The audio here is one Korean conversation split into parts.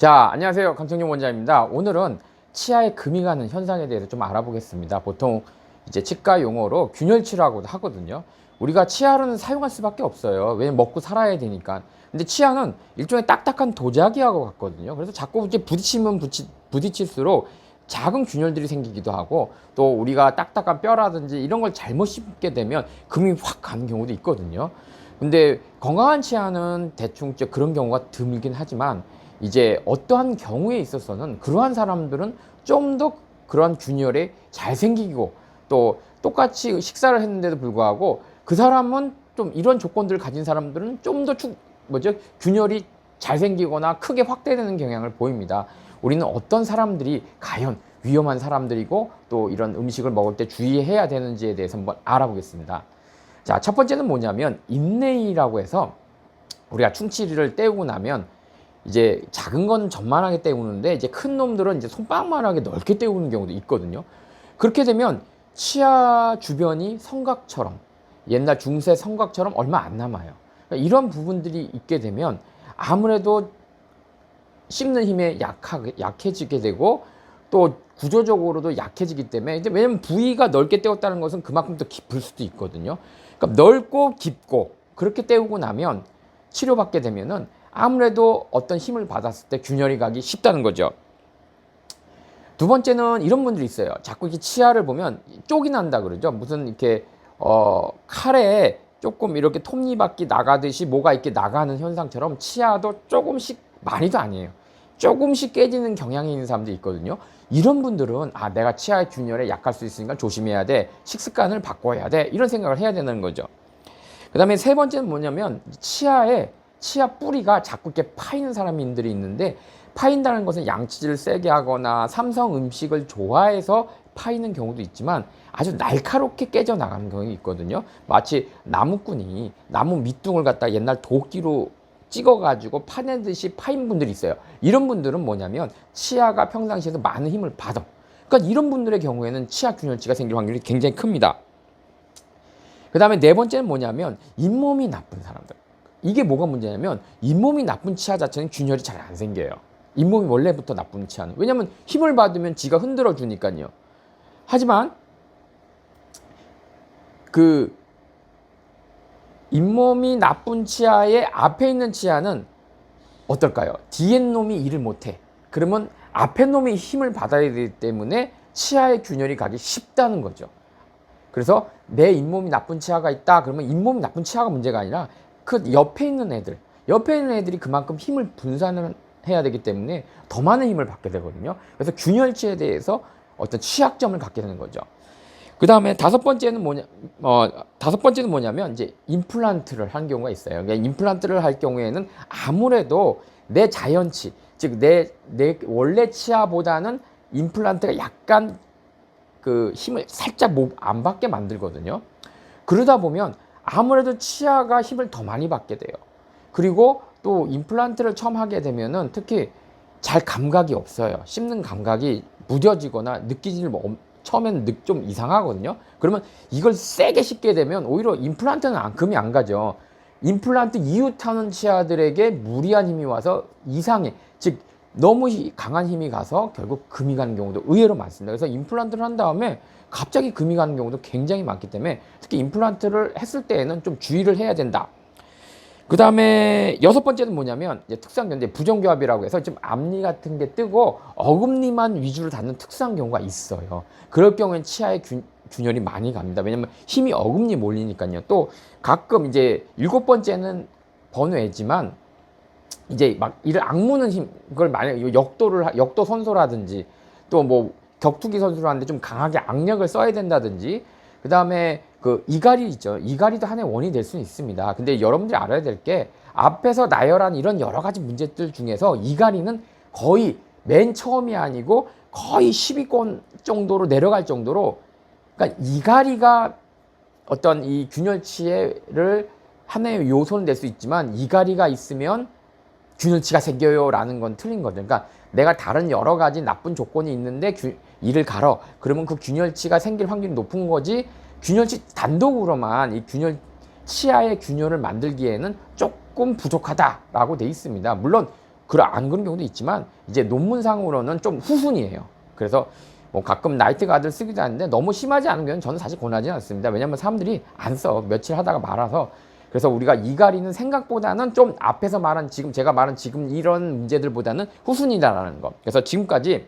자, 안녕하세요. 강청용 원장입니다. 오늘은 치아에 금이 가는 현상에 대해서 좀 알아보겠습니다. 보통 이제 치과 용어로 균열치라고 하거든요. 우리가 치아는 사용할 수밖에 없어요. 왜냐면 먹고 살아야 되니까. 근데 치아는 일종의 딱딱한 도자기하고 같거든요. 그래서 자꾸 이제 부딪히면 부치, 부딪힐수록 작은 균열들이 생기기도 하고 또 우리가 딱딱한 뼈라든지 이런 걸 잘못 씹게 되면 금이 확 가는 경우도 있거든요. 근데 건강한 치아는 대충 그런 경우가 드물긴 하지만 이제 어떠한 경우에 있어서는 그러한 사람들은 좀 더 그러한 균열이 잘 생기고 또 똑같이 식사를 했는데도 불구하고 그 사람은 좀 이런 조건들을 가진 사람들은 좀 더 뭐죠 균열이 잘 생기거나 크게 확대되는 경향을 보입니다. 우리는 어떤 사람들이 과연 위험한 사람들이고 또 이런 음식을 먹을 때 주의해야 되는지에 대해서 한번 알아보겠습니다. 자, 첫 번째는 뭐냐면 인내이라고 해서 우리가 충치를 떼우고 나면 이제 작은 건 전만하게 떼우는데 이제 큰 놈들은 이제 손바닥만하게 넓게 떼우는 경우도 있거든요. 그렇게 되면 치아 주변이 성곽처럼 옛날 중세 성곽처럼 얼마 안 남아요. 그러니까 이런 부분들이 있게 되면 아무래도 씹는 힘에 약하게 약해지게 되고 또 구조적으로도 약해지기 때문에 이제 왜냐면 부위가 넓게 떼었다는 것은 그만큼 더 깊을 수도 있거든요. 그러니까 넓고 깊고 그렇게 떼우고 나면 치료받게 되면은 아무래도 어떤 힘을 받았을 때 균열이 가기 쉽다는 거죠. 두 번째는 이런 분들이 있어요. 자꾸 이렇게 치아를 보면 쪽이 난다 그러죠. 무슨 이렇게 어 칼에 조금 이렇게 톱니바퀴 나가듯이 뭐가 이렇게 나가는 현상처럼 치아도 조금씩 많이도 아니에요. 조금씩 깨지는 경향이 있는 사람들이 있거든요. 이런 분들은 아 내가 치아의 균열에 약할 수 있으니까 조심해야 돼. 식습관을 바꿔야 돼. 이런 생각을 해야 되는 거죠. 그다음에 세 번째는 뭐냐면 치아에 치아 뿌리가 자꾸 이렇게 파이는 사람들이 있는데 파인다는 것은 양치질을 세게 하거나 삼성 음식을 좋아해서 파이는 경우도 있지만 아주 날카롭게 깨져 나가는 경우가 있거든요. 마치 나무꾼이 나무 밑둥을 갖다 옛날 도끼로 찍어가지고 파내듯이 파인 분들이 있어요. 이런 분들은 뭐냐면 치아가 평상시에서 많은 힘을 받아. 그러니까 이런 분들의 경우에는 치아 균열치가 생길 확률이 굉장히 큽니다. 그 다음에 네 번째는 뭐냐면 잇몸이 나쁜 사람들. 이게 뭐가 문제냐면 잇몸이 나쁜 치아 자체는 균열이 잘 안 생겨요. 잇몸이 원래부터 나쁜 치아는. 왜냐면 힘을 받으면 지가 흔들어 주니까요. 하지만 그 잇몸이 나쁜 치아의 앞에 있는 치아는 어떨까요? 뒤에 놈이 일을 못해. 그러면 앞에 놈이 힘을 받아야 되기 때문에 치아의 균열이 가기 쉽다는 거죠. 그래서 내 잇몸이 나쁜 치아가 있다. 그러면 잇몸이 나쁜 치아가 문제가 아니라 그 옆에 있는 애들, 옆에 있는 애들이 그만큼 힘을 분산을 해야 되기 때문에 더 많은 힘을 받게 되거든요. 그래서 균열치에 대해서 어떤 취약점을 갖게 되는 거죠. 그 다음에 다섯 번째는 뭐냐, 어, 다섯 번째는 뭐냐면 이제 임플란트를 한 경우가 있어요. 그러니까 임플란트를 할 경우에는 아무래도 내 자연치, 즉 내, 내 원래 치아보다는 임플란트가 약간 그 힘을 살짝 못, 안 받게 만들거든요. 그러다 보면 아무래도 치아가 힘을 더 많이 받게 돼요. 그리고 또 임플란트를 처음 하게 되면은 특히 잘 감각이 없어요. 씹는 감각이 무뎌지거나 느끼지를 뭐, 느, 좀 이상하거든요. 그러면 이걸 세게 씹게 되면 오히려 임플란트는 안, 금이 안 가죠. 임플란트 이후 타는 치아들에게 무리한 힘이 와서 이상해. 즉 너무 히- 강한 힘이 가서 결국 금이 가는 경우도 의외로 많습니다. 그래서 임플란트를 한 다음에 갑자기 금이 가는 경우도 굉장히 많기 때문에 특히 임플란트를 했을 때에는 좀 주의를 해야 된다. 그 다음에 여섯 번째는 뭐냐면 특수한견제 부정교합이라고 해서 좀 앞니 같은 게 뜨고 어금니만 위주로 닿는 특수한 경우가 있어요. 그럴 경우엔 치아에 균, 균열이 많이 갑니다. 왜냐면 힘이 어금니 몰리니까요. 또 가끔 이제 일곱 번째는 번외지만 이제 막 이를 악무는 힘 그걸 만약 역도를 하- 역도 선수라든지 또 뭐 격투기 선수를 하는데 좀 강하게 악력을 써야 된다든지 그 다음에 그 이갈이 있죠. 이갈이도 하나의 원인이 될 수는 있습니다. 근데 여러분들이 알아야 될 게 앞에서 나열한 이런 여러 가지 문제들 중에서 이갈이는 거의 맨 처음이 아니고 거의 10위권 정도로 내려갈 정도로 그러니까 이갈이가 어떤 이 균열치를 하나의 요소는 될 수 있지만 이갈이가 있으면 균열치가 생겨요라는 건 틀린 거죠. 그러니까 내가 다른 여러 가지 나쁜 조건이 있는데 균, 이를 갈어 그러면 그 균열치가 생길 확률이 높은 거지 균열치 단독으로만 이 균열 치아의 균열을 만들기에는 조금 부족하다라고 돼 있습니다. 물론 그래 안 그런 경우도 있지만 이제 논문상으로는 좀 후순이에요. 그래서 뭐 가끔 나이트 가드를 쓰기도 하는데 너무 심하지 않은 경우는 저는 사실 권하지 않습니다. 왜냐하면 사람들이 안 써. 며칠 하다가 말아서. 그래서 우리가 이가리는 생각보다는 좀 앞에서 말한 지금 제가 말한 지금 이런 문제들보다는 후순이다라는 거. 그래서 지금까지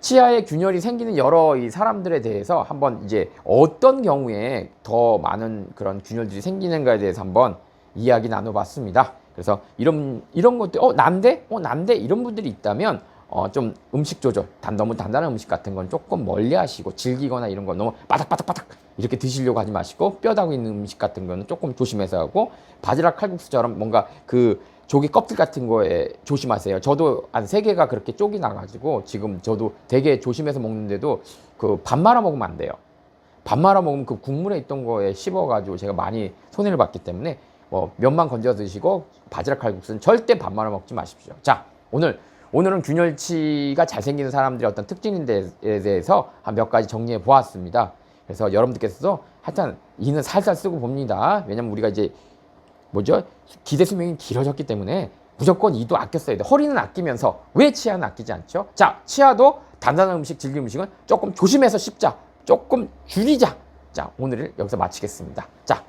치아에 균열이 생기는 여러 이 사람들에 대해서 한번 이제 어떤 경우에 더 많은 그런 균열들이 생기는가에 대해서 한번 이야기 나눠봤습니다. 그래서 이런 이런 것들 어 난데 어 난데 이런 분들이 있다면 어 좀 음식 조절 단 너무 단단한 음식 같은 건 조금 멀리 하시고 질기거나 이런 거 너무 바닥바닥바닥 이렇게 드시려고 하지 마시고 뼈다구 있는 음식 같은 거는 조금 조심해서 하고 바지락 칼국수처럼 뭔가 그 조개 껍질 같은 거에 조심하세요. 저도 한 세 개가 그렇게 쪽이 나가지고 지금 저도 되게 조심해서 먹는데도 그 밥 말아 먹으면 안 돼요. 밥 말아 먹으면 그 국물에 있던 거에 씹어가지고 제가 많이 손해를 봤기 때문에 뭐 면만 건져 드시고 바지락 칼국수는 절대 밥 말아 먹지 마십시오. 자 오늘 오늘은 균열치가 잘 생기는 사람들의 어떤 특징에 대해서 한 몇 가지 정리해 보았습니다. 그래서 여러분들께서도 하여튼 이는 살살 쓰고 봅니다. 왜냐면 우리가 이제 뭐죠? 기대 수명이 길어졌기 때문에 무조건 이도 아껴 써야 돼. 허리는 아끼면서 왜 치아는 아끼지 않죠? 자, 치아도 단단한 음식, 질긴 음식은 조금 조심해서 씹자. 조금 줄이자. 자, 오늘을 여기서 마치겠습니다. 자,